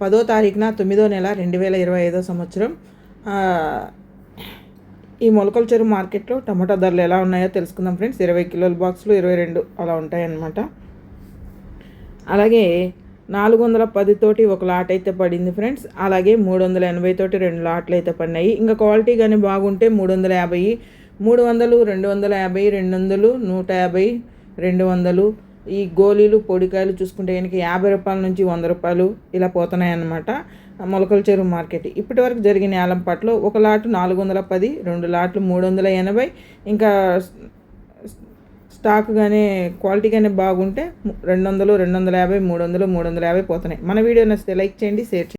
పదో తారీఖున తొమ్మిదో నెల రెండు వేల ఇరవై ఐదో సంవత్సరం. ఈ మొలకల చెరువు మార్కెట్లో టమాటా ధరలు ఎలా ఉన్నాయో తెలుసుకుందాం ఫ్రెండ్స్. ఇరవై కిలోల బాక్సులు ఇరవై రెండు అలా ఉంటాయన్నమాట. అలాగే నాలుగు వందల పది తోటి ఒక లాట్ అయితే పడింది ఫ్రెండ్స్. అలాగే మూడు వందల ఎనభై తోటి రెండు లాట్లు అయితే పడినాయి. ఇంకా క్వాలిటీ కానీ బాగుంటే మూడు వందల యాభై మూడు వందలు రెండు వందల యాభై రెండు వందలు నూట యాభై రెండు వందలు ఈ గోళీలు పొడికాయలు చూసుకుంటే కనుక యాభై రూపాయల నుంచి వంద రూపాయలు ఇలా పోతున్నాయి అన్నమాట మొలకల చెరువు మార్కెట్. ఇప్పటి వరకు జరిగిన ఏలంపాట్లో ఒక లాటు నాలుగు వందల పది రెండు లాట్లు మూడు వందల ఎనభై. ఇంకా స్టాక్ కానీ క్వాలిటీ కానీ బాగుంటే రెండు వందలు రెండు వందల యాభై మూడు వందలు మూడు వందల యాభై పోతున్నాయి. మన వీడియో నచ్చితే లైక్ చేయండి షేర్ చేయండి.